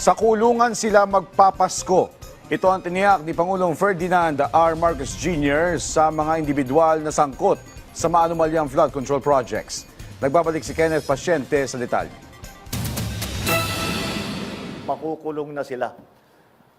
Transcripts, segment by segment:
Sa kulungan sila magpapasko. Ito ang tiniyak ni Pangulong Ferdinand R. Marcos Jr. sa mga individual na sangkot sa maanumalyang flood control projects. Nagbabalik si Kenneth Pasyente sa detalye. makukulong na sila.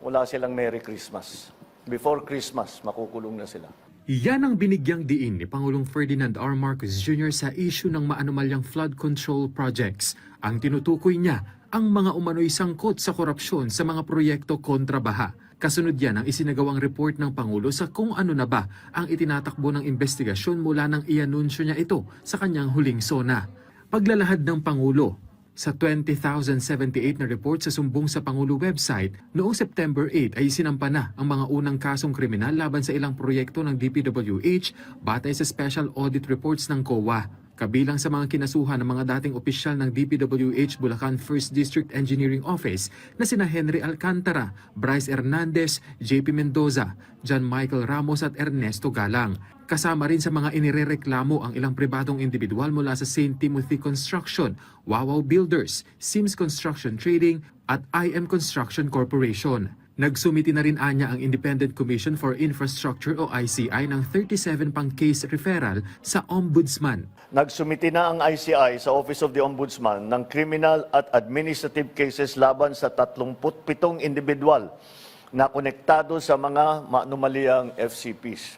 Wala silang Merry Christmas. Before Christmas, makukulong na sila. Yan ang binigyang diin ni Pangulong Ferdinand R. Marcos Jr. sa issue ng maanumalyang flood control projects. Ang tinutukoy niya ang mga umano'y sangkot sa korupsyon sa mga proyekto kontra baha. Kasunod yan ang isinagawang report ng Pangulo sa kung ano na ba ang itinatakbo ng investigasyon mula nang ianunsyo niya ito sa kanyang huling sona. Paglalahad ng Pangulo, sa 20,078 na report sa sumbong sa Pangulo website, noong September 8 ay sinampa na ang mga unang kasong kriminal laban sa ilang proyekto ng DPWH batay sa special audit reports ng COA. Kabilang sa mga kinasuhan ng mga dating opisyal ng DPWH Bulacan 1st District Engineering Office na sina Henry Alcantara, Bryce Hernandez, JP Mendoza, John Michael Ramos at Ernesto Galang. Kasama rin sa mga inirereklamo ang ilang pribadong individual mula sa St. Timothy Construction, Wawaw Builders, Sims Construction Trading at IM Construction Corporation. Nagsumiti na rin anya ang Independent Commission for Infrastructure o ICI ng 37 pang case referral sa Ombudsman. Nagsumiti na ang ICI sa Office of the Ombudsman ng criminal at administrative cases laban sa 37 individual na konektado sa mga maanumalyang FCPs.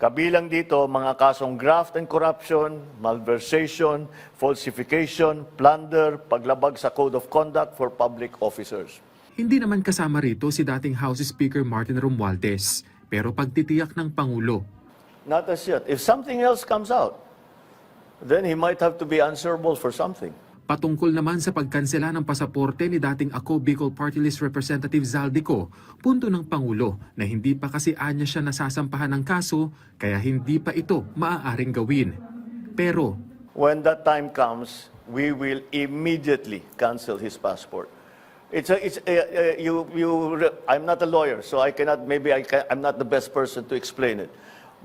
Kabilang dito mga kasong graft and corruption, malversation, falsification, plunder, paglabag sa Code of Conduct for Public Officers. Hindi naman kasama rito si dating House Speaker Martin Romualdez. Pero pagtitiyak ng Pangulo, Not as yet. If something else comes out, then he might have to be answerable for something. Patungkol naman sa pagkansela ng pasaporte ni dating Ako Bicol Party List Representative Zaldico, punto ng Pangulo na hindi pa kasi anya siya nasasampahan ng kaso kaya hindi pa ito maaaring gawin. Pero When that time comes, we will immediately cancel his passport. It's a, it's a, uh, you, you, I'm not a lawyer, so I cannot, maybe I can, I'm not the best person to explain it.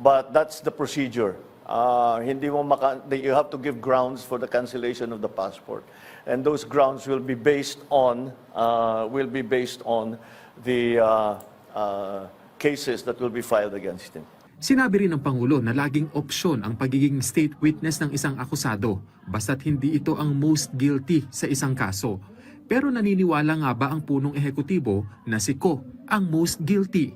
But that's the procedure. Uh, hindi mo maka, you have to give grounds for the cancellation of the passport. And those grounds will be based on, uh, will be based on the uh, uh, cases that will be filed against him. Sinabi rin ng Pangulo na laging opsyon ang pagiging state witness ng isang akusado basta't hindi ito ang most guilty sa isang kaso. Pero naniniwala nga ba ang punong ehekutibo na si Ko ang most guilty?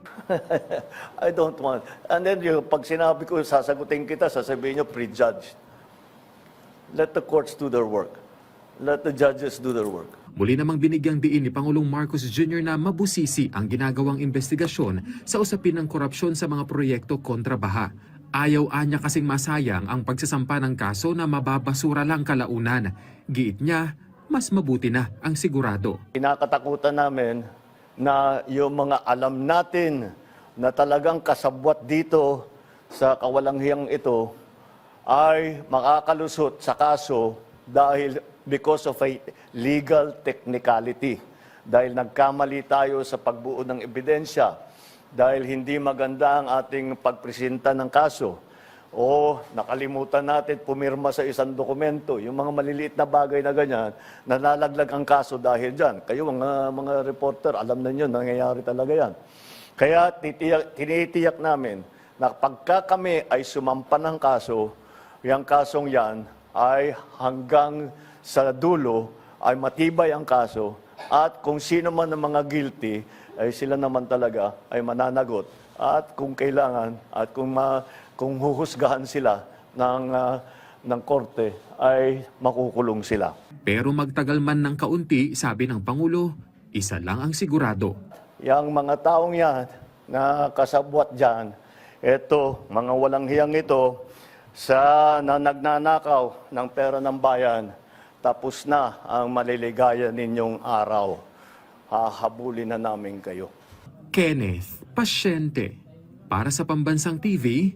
I don't want. And then yung pag sinabi ko, sasagutin kita, sasabihin nyo, prejudged. Let the courts do their work. Let the judges do their work. Muli namang binigyang diin ni Pangulong Marcos Jr. na mabusisi ang ginagawang investigasyon sa usapin ng korupsyon sa mga proyekto kontra baha. Ayaw anya kasing masayang ang pagsasampa ng kaso na mababasura lang kalaunan. Giit niya, mas mabuti na ang sigurado. Kinakatakutan namin na yung mga alam natin na talagang kasabwat dito sa kawalanghiyang ito ay makakalusot sa kaso dahil because of a legal technicality. Dahil nagkamali tayo sa pagbuo ng ebidensya, dahil hindi maganda ang ating pagpresenta ng kaso, o nakalimutan natin pumirma sa isang dokumento, yung mga maliliit na bagay na ganyan, nalalaglag ang kaso dahil dyan. Kayo mga, mga reporter, alam na nyo, nangyayari talaga yan. Kaya titiyak, tinitiyak namin na pagka kami ay sumampa ng kaso, yung kasong yan ay hanggang sa dulo ay matibay ang kaso at kung sino man ang mga guilty ay sila naman talaga ay mananagot at kung kailangan at kung ma, kung huhusgahan sila ng ah, ng korte ay makukulong sila. Pero magtagal man ng kaunti, sabi ng Pangulo, isa lang ang sigurado. Yang mga taong yan na kasabwat dyan, eto, mga walang hiyang ito, sa na nagnanakaw ng pera ng bayan, tapos na ang maliligaya ninyong araw. Hahabulin na namin kayo. Kenneth Pasyente para sa Pambansang TV